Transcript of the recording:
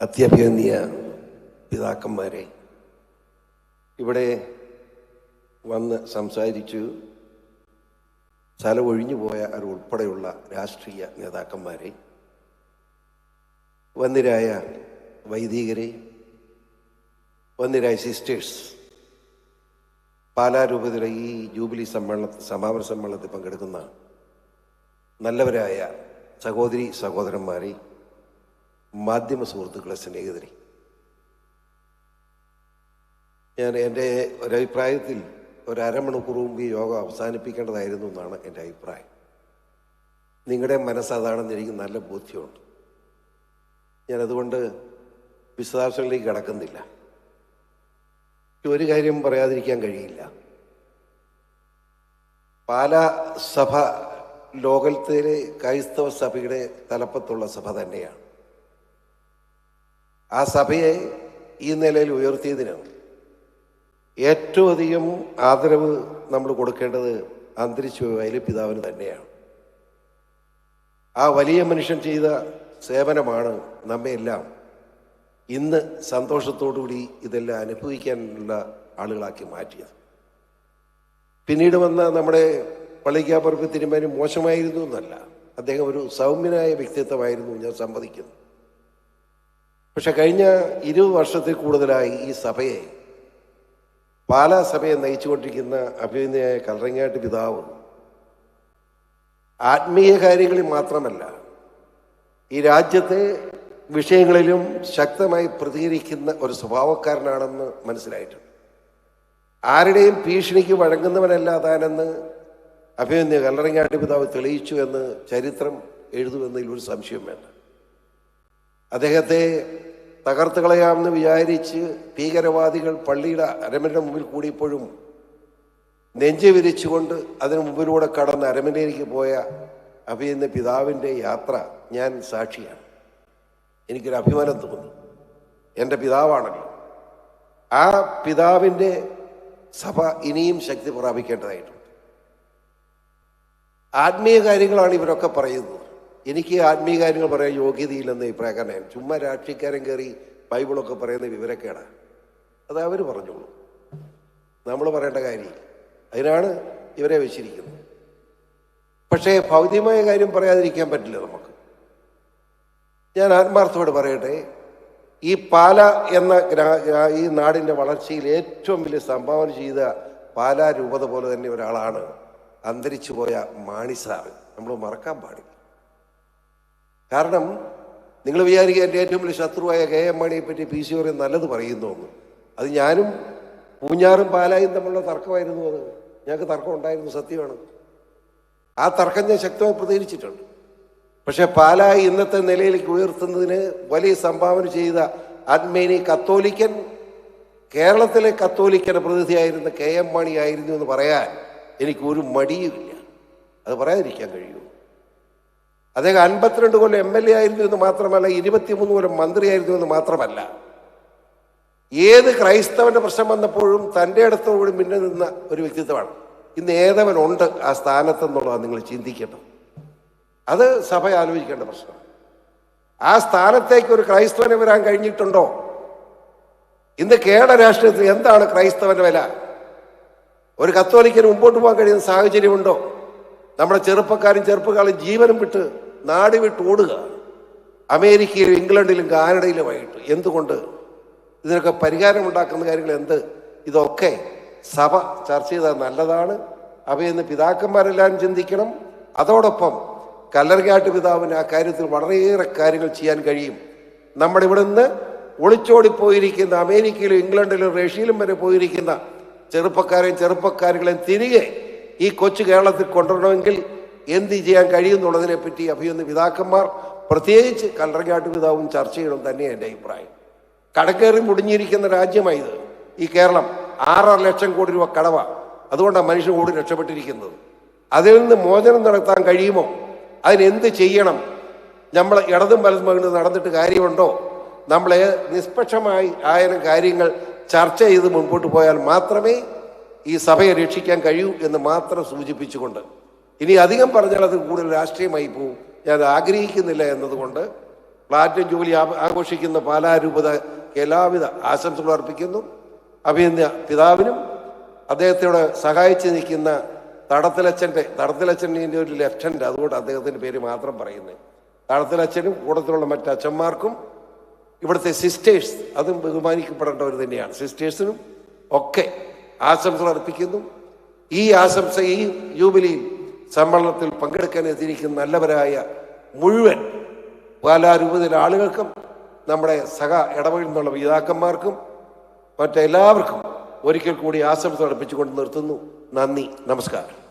അത്യഭിനന്ദിയ പിതാക്കന്മാരെ ഇവിടെ വന്ന് സംസാരിച്ചു. സ്ഥലമൊഴിഞ്ഞു പോയ അവരുൾപ്പെടെയുള്ള രാഷ്ട്രീയ നേതാക്കന്മാരെ വന്നിരായ വൈദികരെ വന്നിരായ സിസ്റ്റേഴ്സ് പാലാരൂപതയിലെ ഈ ജൂബിലി സമ്മേളന സമാപന സമ്മേളനത്തിൽ പങ്കെടുക്കുന്ന നല്ലവരായ സഹോദരി സഹോദരന്മാരെ മാധ്യമ സുഹൃത്തുക്കളെ സ്നേഹിതരെ. ഞാൻ എന്റെ ഒരഭിപ്രായത്തിൽ ഒരു അരമണിക്കൂർ മുമ്പ് ഈ യോഗം അവസാനിപ്പിക്കേണ്ടതായിരുന്നു എന്നാണ് എന്റെ അഭിപ്രായം. നിങ്ങളുടെ മനസ്സ് അതാണെന്ന് എനിക്ക് നല്ല ബോധ്യമുണ്ട്. ഞാനതുകൊണ്ട് വിശദാംശങ്ങളിലേക്ക് കിടക്കുന്നില്ല. ഒരു കാര്യം പറയാതിരിക്കാൻ കഴിയില്ല. പാലാ സഭ ലോകത്തിലെ ക്രൈസ്തവ സഭയുടെ തലപ്പത്തുള്ള സഭ തന്നെയാണ്. ആ സഭയെ ഈ നിലയിൽ ഉയർത്തിയതിനാണ്. ഏറ്റവും അധികം ആദരവ് നമ്മൾ കൊടുക്കേണ്ടത് അന്തരിച്ചു വയലി പിതാവിന് തന്നെയാണ്. ആ വലിയ മനുഷ്യൻ ചെയ്ത സേവനമാണ് നമ്മയെല്ലാം ഇന്ന് സന്തോഷത്തോടുകൂടി ഇതെല്ലാം അനുഭവിക്കാനുള്ള ആളുകളാക്കി മാറ്റിയത്. പിന്നീട് വന്ന നമ്മുടെ പള്ളിക്കാപ്പുറപ്പ് തിരുമേനി മോശമായിരുന്നു എന്നല്ല. അദ്ദേഹം ഒരു സൗമ്യനായ വ്യക്തിത്വമായിരുന്നു ഞാൻ സമ്മതിക്കുന്നു പക്ഷെ കഴിഞ്ഞ ഇരുപത് വർഷത്തിൽ കൂടുതലായി ഈ സഭയെ പാലാ സഭയെ നയിച്ചുകൊണ്ടിരിക്കുന്ന അഭിനന്ദയായ കല്ലറങ്ങാട്ട് പിതാവ് ആത്മീയ കാര്യങ്ങളിൽ മാത്രമല്ല ഈ രാജ്യത്തെ വിഷയങ്ങളിലും ശക്തമായി പ്രതികരിക്കുന്ന ഒരു സ്വഭാവക്കാരനാണെന്ന് മനസ്സിലായിട്ടുണ്ട്. ആരുടെയും ഭീഷണിക്ക് വഴങ്ങുന്നവനല്ല താനെന്ന് അഭിനന്ദ കല്ലറങ്ങാട്ട് പിതാവ് തെളിയിച്ചു എന്ന് ചരിത്രം എഴുതുമെന്നതിൽ ഒരു സംശയം വേണ്ട. അദ്ദേഹത്തെ തകർത്ത് കളയാമെന്ന് വിചാരിച്ച് ഭീകരവാദികൾ പള്ളിയുടെ അരമനയുടെ മുമ്പിൽ കൂടിയപ്പോഴും നെഞ്ച് വിരിച്ചുകൊണ്ട് അതിന് മുമ്പിലൂടെ കടന്ന് അരമനയിലേക്ക് പോയ അഭിയെന്ന പിതാവിന്റെ യാത്ര ഞാൻ സാക്ഷിയാണ്. എനിക്കൊരു അഭിമാനം തോന്നി. എന്റെ പിതാവാണല്ലോ. ആ പിതാവിന്റെ സഭ ഇനിയും ശക്തി പ്രാപിക്കേണ്ടതായിട്ടുണ്ട്. ആത്മീയ കാര്യങ്ങളാണ് ഇവരൊക്കെ പറയുന്നത്. എനിക്ക് ആത്മീയ കാര്യങ്ങൾ പറയാൻ യോഗ്യതയില്ലെന്ന് അഭിപ്രായക്കാരനാണ് ചുമ്മാ രാഷ്ട്രീയക്കാരൻ കയറി ബൈബിളൊക്കെ പറയുന്ന വിവരക്കേട. അത് അവർ പറഞ്ഞോളൂ. നമ്മൾ പറയേണ്ട കാര്യം അതിനാണ് ഇവരെ വെച്ചിരിക്കുന്നത്. പക്ഷേ ഭൗതികമായ കാര്യം പറയാതിരിക്കാൻ പറ്റില്ല നമുക്ക്. ഞാൻ ആത്മാർത്ഥത്തോട് പറയട്ടെ ഈ പാല എന്ന ഈ നാടിന്റെ വളർച്ചയിൽ ഏറ്റവും വലിയ സംഭാവന ചെയ്ത പാല രൂപത പോലെ തന്നെ ഒരാളാണ് അന്തരിച്ചു പോയ മാണിസാറ് നമ്മൾ മറക്കാൻ പാടില്ല. കാരണം നിങ്ങൾ വിചാരിക്കുക എന്റെ ഏറ്റവും വലിയ ശത്രുവായ കെ എം മാണിയെ പറ്റി പി സി ഓറിയൻ നല്ലത് പറയുന്നു എന്ന്. അത് ഞാനും പൂഞ്ഞാറും പാലായും തമ്മിലുള്ള തർക്കമായിരുന്നു അത്. ഞങ്ങൾക്ക് തർക്കം ഉണ്ടായിരുന്നു സത്യമാണ്. ആ തർക്കം ഞാൻ ശക്തമായി പ്രതികരിച്ചിട്ടുണ്ട്. പക്ഷേ പാലായി ഇന്നത്തെ നിലയിലേക്ക് ഉയർത്തുന്നതിന് വലിയ സംഭാവന ചെയ്ത ആത്മേനി കത്തോലിക്കൻ കേരളത്തിലെ കത്തോലിക്കന്റെ പ്രതിനിധിയായിരുന്ന കെ എം മാണി ആയിരുന്നു എന്ന് പറയാൻ എനിക്ക് ഒരു മടിയുമില്ല. അത് പറയാതിരിക്കാൻ കഴിയൂ അദ്ദേഹം അൻപത്തിരണ്ട് കൊല്ലം എം എൽ എ ആയിരുന്നു എന്ന് മാത്രമല്ല ഇരുപത്തിമൂന്ന് കൊല്ലം മന്ത്രിയായിരുന്നു എന്ന് മാത്രമല്ല. ഏത് ക്രൈസ്തവന്റെ പ്രശ്നം വന്നപ്പോഴും തന്റെ അടുത്തോടും പിന്നെ നിന്ന ഒരു വ്യക്തിത്വമാണ്. ഇന്ന് ഏതവനുണ്ട് ആ സ്ഥാനത്തെന്നുള്ളതാണ് നിങ്ങൾ ചിന്തിക്കേണ്ടത് അത് സഭ ആലോചിക്കേണ്ട പ്രശ്നം ആ സ്ഥാനത്തേക്ക് ഒരു ക്രൈസ്തവനെ വരാൻ കഴിഞ്ഞിട്ടുണ്ടോ? ഇന്ന് കേരള രാഷ്ട്രീയത്തിൽ എന്താണ് ക്രൈസ്തവന്റെ വില? ഒരു കത്തോലിക്കന് മുമ്പോട്ട് പോകാൻ കഴിയുന്ന സാഹചര്യമുണ്ടോ? നമ്മുടെ ചെറുപ്പക്കാരും ചെറുപ്പക്കാരും ജീവനും വിട്ട് നാട് വിട്ട് ഓടുക. അമേരിക്കയിലും ഇംഗ്ലണ്ടിലും കാനഡയിലുമായിട്ട് എന്തുകൊണ്ട് ഇതിനൊക്കെ പരിഹാരമുണ്ടാക്കുന്ന കാര്യങ്ങൾ എന്ത്? ഇതൊക്കെ സഭ ചർച്ച ചെയ്താൽ നല്ലതാണ്. അവയെന്ന് പിതാക്കന്മാരെല്ലാം ചിന്തിക്കണം. അതോടൊപ്പം കല്ലറിയാട്ട് പിതാവിന് ആ കാര്യത്തിൽ വളരെയേറെ കാര്യങ്ങൾ ചെയ്യാൻ കഴിയും. നമ്മുടെ ഇവിടെ നിന്ന് ഒളിച്ചോടിപ്പോയിരിക്കുന്ന അമേരിക്കയിലും ഇംഗ്ലണ്ടിലും റഷ്യയിലും വരെ പോയിരിക്കുന്ന ചെറുപ്പക്കാരെയും ചെറുപ്പക്കാരികളെയും തിരികെ ഈ കൊച്ചു കേരളത്തിൽ കൊണ്ടുവരണമെങ്കിൽ എന്ത് ചെയ്യാൻ കഴിയുമെന്നുള്ളതിനെ പറ്റി അഭിയൊന്ന് പിതാക്കന്മാർ പ്രത്യേകിച്ച് കല്ലറങ്ങാട്ട് പിതാവും ചർച്ച ചെയ്യണം തന്നെയാണ് എന്റെ അഭിപ്രായം. കടക്കേറി മുടിഞ്ഞിരിക്കുന്ന രാജ്യമായത് ഈ കേരളം ആറര ലക്ഷം കോടി രൂപ കടവ. അതുകൊണ്ടാണ് മനുഷ്യൻ കൂടി രക്ഷപ്പെട്ടിരിക്കുന്നത്. അതിൽ നിന്ന് മോചനം നടത്താൻ കഴിയുമോ? അതിനെന്ത് ചെയ്യണം? നമ്മൾ ഇടതും വലതും നടന്നിട്ട് കാര്യമുണ്ടോ? നമ്മളെ നിഷ്പക്ഷമായി ആയിരം കാര്യങ്ങൾ ചർച്ച ചെയ്ത് മുൻപോട്ട് പോയാൽ മാത്രമേ ഈ സഭയെ രക്ഷിക്കാൻ കഴിയൂ എന്ന് മാത്രം സൂചിപ്പിച്ചുകൊണ്ട് ഇനി അധികം പറഞ്ഞാൽ അത് കൂടുതൽ രാഷ്ട്രീയമായി പോവും. ഞാൻ ആഗ്രഹിക്കുന്നില്ല എന്നതുകൊണ്ട് പ്ലാറ്റിനം ജൂബിലി ആഘോഷിക്കുന്ന പാലാരൂപത എല്ലാവിധ ആശംസകളും അർപ്പിക്കുന്നു. അഭിനന്ദ പിതാവിനും അദ്ദേഹത്തോട് സഹായിച്ച് നിൽക്കുന്ന തടത്തിലച്ഛന്റെ തടത്തിലച്ഛന്റെ ഒരു ലെഫ്റ്റനന്റ് അതുകൊണ്ട് അദ്ദേഹത്തിന്റെ പേര് മാത്രം പറയുന്നത് തടത്തിലച്ഛനും കൂടത്തിലുള്ള മറ്റ് അച്ഛന്മാർക്കും ഇവിടുത്തെ സിസ്റ്റേഴ്സ് അതും ബഹുമാനിക്കപ്പെടേണ്ടവർ തന്നെയാണ്. സിസ്റ്റേഴ്സിനും ഒക്കെ ആശംസകൾ അർപ്പിക്കുന്നു. ഈ ആശംസ ഈ ജൂബിലിയിൽ സമ്മേളനത്തിൽ പങ്കെടുക്കാൻ എത്തിയിരിക്കുന്ന നല്ലവരായ മുഴുവൻ പാലാരൂപതയിലെ ആളുകൾക്കും നമ്മുടെ സഹ ഇടവഴിൽ നിന്നുള്ള പിതാക്കന്മാർക്കും മറ്റെല്ലാവർക്കും ഒരിക്കൽ കൂടി ആശംസ അർപ്പിച്ചുകൊണ്ട് നിർത്തുന്നു. നന്ദി. നമസ്കാരം.